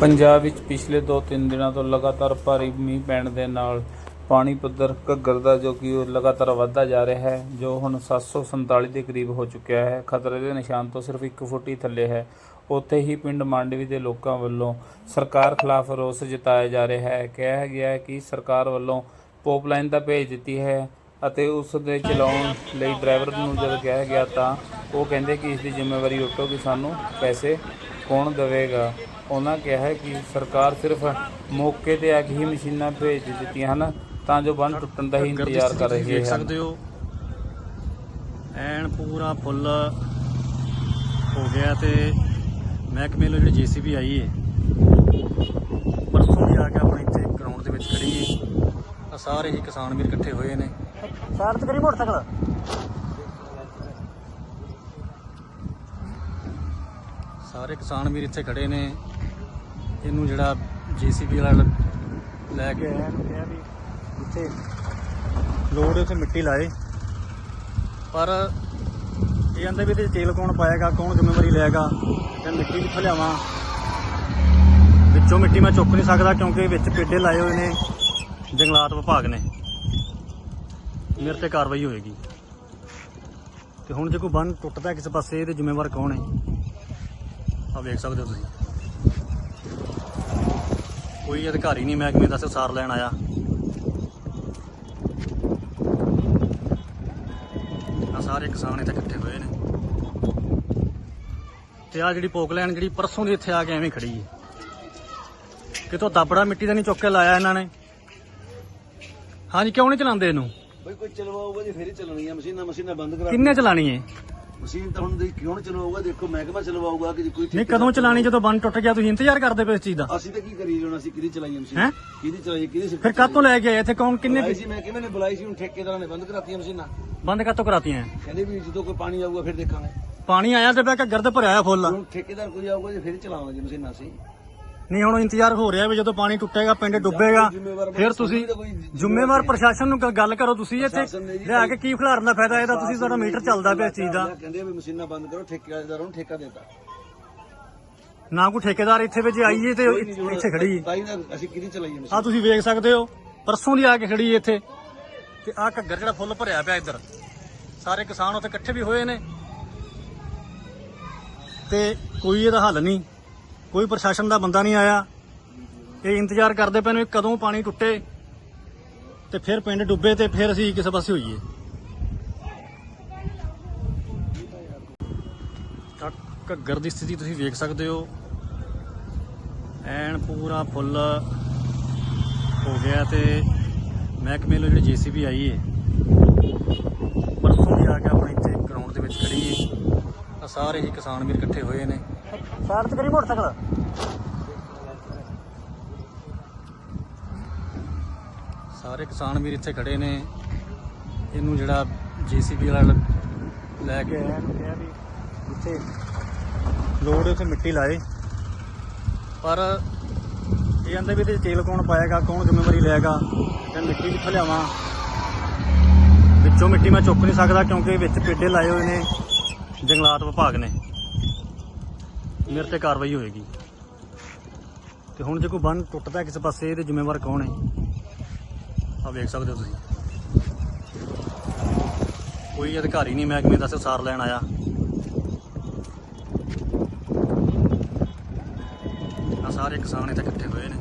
ਪੰਜਾਬ ਵਿੱਚ ਪਿਛਲੇ 2-3 ਦਿਨਾਂ ਤੋਂ ਲਗਾਤਾਰ ਭਾਰੀ ਮੀਂਹ ਪੈਣ ਦੇ ਨਾਲ ਪਾਣੀ ਪੱਧਰ ਘੱਗਰ ਦਾ ਜੋ ਕਿ ਉਹ ਲਗਾਤਾਰ ਵਧਦਾ ਜਾ ਰਿਹਾ ਹੈ, ਜੋ ਹੁਣ 747 ਦੇ ਕਰੀਬ ਹੋ ਚੁੱਕਿਆ ਹੈ। ਖਤਰੇ ਦੇ ਨਿਸ਼ਾਨ ਤੋਂ ਸਿਰਫ 1 ਫੁੱਟ ਹੀ ਥੱਲੇ ਹੈ। ਉੱਥੇ ਹੀ ਪਿੰਡ ਮਾਂਡਵੀ ਦੇ ਲੋਕਾਂ ਵੱਲੋਂ ਸਰਕਾਰ ਖਿਲਾਫ ਰੋਸ ਜਤਾਇਆ ਜਾ ਰਿਹਾ ਹੈ। ਕਿਹਾ ਗਿਆ ਹੈ ਕਿ ਸਰਕਾਰ ਵੱਲੋਂ ਪੋਪਲਾਈਨ ਤਾਂ ਭੇਜ ਦਿੱਤੀ ਹੈ ਅਤੇ ਉਸ ਦੇ ਚਲਾਉਣ ਲਈ ਡਰਾਈਵਰ ਨੂੰ ਜਦੋਂ ਕਿਹਾ ਗਿਆ ਤਾਂ ਉਹ ਕਹਿੰਦੇ ਕਿ ਇਸ ਦੀ ਜ਼ਿੰਮੇਵਾਰੀ ਉਠੋ ਕਿ ਸਾਨੂੰ ਪੈਸੇ ਕੌਣ ਦੇਵੇਗਾ? ਉਹਨਾਂ ਕਿਹਾ ਹੈ ਕਿ ਸਰਕਾਰ ਸਿਰਫ ਮੌਕੇ ਤੇ ਆ ਕੇ ਹੀ ਮਸ਼ੀਨਾਂ ਭੇਜ ਦਿੱਤੀਆਂ ਹਨ ਤਾਂ ਜੋ ਬੰਨ ਟੁੱਟਣ ਦਾ ਹੀ ਇੰਤਜ਼ਾਰ ਕਰ ਰਹੇ ਦੇਖ ਹਨ। ਸਕਦੇ ਹੋ ਐਨ ਪੂਰਾ ਫੁੱਲ ਹੋ ਗਿਆ ਤੇ ਮਹਿਕਮੇ ਨੂੰ ਜਿਹੜੀ ਜੀਸੀਬੀ ਆਈ ਏ ਪਰਸੋਂ ਦੀ ਆ ਕੇ ਆਪਣੇ ਇੱਥੇ ਗਰਾਊਂਡ ਦੇ ਵਿੱਚ ਖੜੀ ਆ ਸਾਰੇ ਹੀ ਕਿਸਾਨ ਵੀਰ ਇਕੱਠੇ ਹੋਏ ਨੇ। ਸਾਈਡ ਤੇ ਕਰੀ ਮੋਟਰਸਾਈਕਲ। ਸਾਰੇ ਕਿਸਾਨ ਵੀਰ ਇੱਥੇ ਖੜੇ ਨੇ। ਇਹਨੂੰ ਜਿਹੜਾ ਜੀਸੀਬੀ ਵਾਲਾ ਲੈ ਕੇ ਆਇਆ ਇਹਨੂੰ ਕਿਹਾ ਵੀ ਇੱਥੇ ਲੋੜ ਉੱਥੇ ਮਿੱਟੀ ਲਾਏ। ਪਰ ਇਹ ਕਹਿੰਦੇ ਵੀ ਇਹਦੇ 'ਚ ਤੇਲ ਕੌਣ ਪਾਏਗਾ, ਕੌਣ ਜ਼ਿੰਮੇਵਾਰੀ ਲਏਗਾ, ਤੇ ਮਿੱਟੀ ਕਿੱਥੋਂ ਲਿਆਵਾਂ? ਵਿੱਚੋਂ ਮਿੱਟੀ ਮੈਂ ਚੁੱਕ ਨਹੀਂ ਸਕਦਾ ਕਿਉਂਕਿ ਵਿੱਚ ਪੇਡੇ ਲਾਏ ਹੋਏ ਨੇ, ਜੰਗਲਾਤ ਵਿਭਾਗ ਨੇ। ਮੇਰੇ ਤੇ ਕਾਰਵਾਈ ਹੋਏਗੀ। ਤੇ ਹੁਣ ਜੇ ਕੋਈ ਬੰਨ ਟੁੱਟਦਾ ਕਿਸੇ ਪਾਸੇ, ਇਹਦੇ ਜ਼ਿੰਮੇਵਾਰ ਕੌਣ ਹੈ? ਆ ਵੇਖ ਸਕਦੇ ਹੋ ਤੁਸੀਂ। ਕੋਈ ਅਧਿਕਾਰੀ ਨਹੀਂ ਮਹਿਕਮੇ ਦਾ ਸਾਰ ਲੈਣ ਆਇਆ। ਆ ਸਾਰੇ ਕਿਸਾਨ ਇੱਥੇ ਇਕੱਠੇ ਹੋਏ ਨੇ। ਤੇ ਆ ਜਿਹੜੀ ਪੋਕਲੈਨ ਜਿਹੜੀ ਪਰਸੋਂ ਦੀ ਇੱਥੇ ਆ ਕੇ ਐਵੇਂ ਖੜੀ ਹੈ। ਕਿਤੋਂ ਦਾਬੜਾ ਮਿੱਟੀ ਦਾ ਨਹੀਂ ਚੁੱਕ ਕੇ ਲਾਇਆ ਇਹਨਾਂ ਨੇ। ਹਾਂਜੀ ਕਿਉਂ ਨਹੀਂ ਚਲਾਉਂਦੇ ਇਹਨੂੰ? ਬਈ ਕੋਈ ਚਲਵਾਊਗਾ ਜੀ ਫੇਰ ਹੀ ਚੱਲਣੀ ਆ। ਮਸ਼ੀਨਾਂ ਮਸ਼ੀਨਾਂ ਬੰਦ ਕਰਾ ਕਿੰਨੇ ਚਲਾਣੀ ਹੈ? ਮਸ਼ੀਨ ਤਾਂ ਹੁਣ ਦੇ ਕਿਉਂ ਚਲਵਾਊਗਾ ਦੇਖੋ ਮਹਿਕਮਾ ਚਲਵਾਊਗਾ ਕਿ ਕੋਈ ਨਹੀਂ ਕਦੋਂ ਚਲਾਣੀ? ਜਦੋਂ ਬੰਨ ਟੁੱਟ ਗਿਆ ਤੁਸੀਂ ਇੰਤਜ਼ਾਰ ਕਰਦੇ ਪਏ ਇਸ ਚੀਜ਼ ਦਾ। ਅਸੀਂ ਤਾਂ ਕੀ ਕਰੀ ਜਾਣਾ? ਅਸੀਂ ਕਿਹਦੀ ਚਲਾਈ ਮਸ਼ੀਨ? ਹੈਂ? ਕਿਹਦੀ ਚਲਾਈ ਕਿਹਦੀ ਫਿਰ ਕਾਹਤੋਂ ਲੈ ਕੇ ਆਏ? ਇੱਥੇ ਕੌਣ ਕਿੰਨੇ ਬੁਲਾਈ ਸੀ ਮੈਂ ਕਿਵੇਂ ਨੇ ਬੁਲਾਈ ਸੀ ਹੁਣ ਠੇਕੇਦਾਰਾਂ ਨੇ ਬੰਦ ਕਰਾਤੀਆਂ ਮਸ਼ੀਨਾਂ। ਬੰਦ ਕਾਹਤੋਂ ਕਰਾਤੀਆਂ? ਕਹਿੰਦੇ ਵੀ ਜਦੋਂ ਕੋਈ ਪਾਣੀ ਆਊਗਾ ਫਿਰ ਦੇਖਾਂਗੇ। ਪਾਣੀ ਆਇਆ ਤੇ ਬੈ ਕੇ ਗਰਦ ਭਰਿਆ ਆ ਫੁੱਲ। ਹੁਣ ਠੇਕੇਦਾਰ ਕੋਈ ਆਊਗਾ ਜੇ ਫਿਰ ਚਲਾਵਾਂਗੇ ਮਸ਼ੀਨਾਂ ਅਸੀਂ। ਨਹੀਂ ਹੁਣ ਇੰਤਜ਼ਾਰ ਹੋ ਰਿਹਾ ਵੀ ਜਦੋਂ ਪਾਣੀ ਟੁੱਟੇਗਾ ਪਿੰਡ ਡੁੱਬੇਗਾ ਫਿਰ ਤੁਸੀਂ ਜ਼ਿੰਮੇਵਾਰ ਪ੍ਰਸ਼ਾਸਨ ਨੂੰ ਗ- ਗੱਲ ਕਰੋ ਤੁਸੀਂ ਇੱਥੇ ਲਿਆ ਕੇ ਕੀ ਖਿਲਾਰਨ ਦਾ ਫਾਇਦਾ ਇਹਦਾ? ਤੁਸੀਂ ਤੁਹਾਡਾ ਮੀਟਰ ਚੱਲਦਾ ਪਿਆ ਇਸ ਚੀਜ਼ ਦਾ। ਕਹਿੰਦੇ ਵੀ ਮਸ਼ੀਨਾਂ ਬੰਦ ਕਰੋ ਠੇਕੇਦਾਰਾਂ ਨੂੰ ਠੇਕਾ ਦੇਤਾ। ਨਾ ਕੋਈ ਠੇਕੇਦਾਰ ਇੱਥੇ ਵਿੱਚ ਆਈਏ ਤੇ ਇੱਥੇ ਖੜੀ ਤਾਂ ਹੀ ਤਾਂ ਅਸੀਂ ਕਿਹਦੀ ਚਲਾਈਏ ਆ ਮਸ਼ੀਨ ਤੁਸੀਂ ਵੇਖ ਸਕਦੇ ਹੋ ਪਰਸੋਂ ਦੀ ਆ ਕੇ ਖੜੀ ਹੈ ਇੱਥੇ। ਤੇ ਆ ਘੱਗਰ ਜਿਹੜਾ ਫੁੱਲ ਭਰਿਆ ਪਿਆ ਇੱਧਰ। ਸਾਰੇ ਕਿਸਾਨ ਉੱਥੇ ਇਕੱਠੇ ਵੀ ਹੋਏ ਨੇ। ਤੇ ਕੋਈ ਇਹਦਾ ਹੱਲ ਨਹੀਂ। ਕੋਈ ਪ੍ਰਸ਼ਾਸਨ ਦਾ ਬੰਦਾ ਨਹੀਂ ਆਇਆ। ਇਹ ਇੰਤਜ਼ਾਰ ਕਰਦੇ ਪਏ ਨੇ ਕਦੋਂ ਪਾਣੀ ਟੁੱਟੇ ਤੇ ਫਿਰ ਪਿੰਡ ਡੁੱਬੇ ਤੇ ਫਿਰ ਅਸੀਂ ਕਿਸੇ ਪਾਸੇ ਹੋਈਏ। ਤਾਂ ਘੱਗਰ ਦੀ ਸਥਿਤੀ ਤੁਸੀਂ ਵੇਖ ਸਕਦੇ ਹੋ। ਐਨ ਪੂਰਾ ਫੁੱਲ ਹੋ ਗਿਆ ਤੇ ਮਹਿਕਮੇ ਨੂੰ ਜਿਹੜੀ ਜੀਸੀਬੀ ਆਈ ਏ, ਪਰਸੋਂ ਵੀ ਆ ਕੇ ਆਪਣੇ ਇੱਥੇ ਗਰਾਊਂਡ ਦੇ ਵਿੱਚ ਖੜੀ ਏ। ਆ ਸਾਰੇ ਹੀ ਕਿਸਾਨ ਵੀਰ ਇਕੱਠੇ ਹੋਏ ਨੇ। ਸਾਈਡ ਤੇ ਕਰੀ ਮੋਟਰਸਾਈਕਲ। ਸਾਰੇ ਕਿਸਾਨ ਵੀਰ ਇੱਥੇ ਖੜੇ ਨੇ। ਇਹਨੂੰ ਜਿਹੜਾ ਜੀਸੀਬੀ ਵਾਲਾ ਲੈ ਕੇ ਆਇਆ ਇਹਨੂੰ ਕਿਹਾ ਵੀ ਇੱਥੇ ਲੋੜ ਉੱਥੇ ਮਿੱਟੀ ਲਾਏ। ਪਰ ਇਹ ਕਹਿੰਦੇ ਵੀ ਇਹਦੇ ਤੇਲ ਕੌਣ ਪਾਏਗਾ ਕੌਣ ਜ਼ਿੰਮੇਵਾਰੀ ਲਏਗਾ ਤੇ ਮਿੱਟੀ ਕਿੱਥੋਂ ਲਿਆਵਾਂ? ਵਿੱਚੋਂ ਮਿੱਟੀ ਮੈਂ ਚੁੱਕ ਨਹੀਂ ਸਕਦਾ ਕਿਉਂਕਿ ਵਿੱਚ ਪੇਡੇ ਲਾਏ ਹੋਏ ਨੇ ਜੰਗਲਾਤ ਵਿਭਾਗ ਨੇ। ਮੇਰੇ ਤੇ ਕਾਰਵਾਈ ਹੋਏਗੀ। ਤੇ ਹੁਣ ਜੇ ਕੋਈ ਬੰਨ ਟੁੱਟਦਾ ਕਿਸੇ ਪਾਸੇ, ਇਹਦੇ ਜ਼ਿੰਮੇਵਾਰ ਕੌਣ ਹੈ? ਆ ਵੇਖ ਸਕਦੇ ਹੋ ਤੁਸੀਂ। ਕੋਈ ਅਧਿਕਾਰੀ ਨਹੀਂ, ਮਹਿਕਮੇ ਦਾ ਸਾਰ ਲੈਣ ਆਇਆ। ਆ ਸਾਰੇ ਕਿਸਾਨ ਇੱਥੇ ਇਕੱਠੇ ਹੋਏ ਨੇ।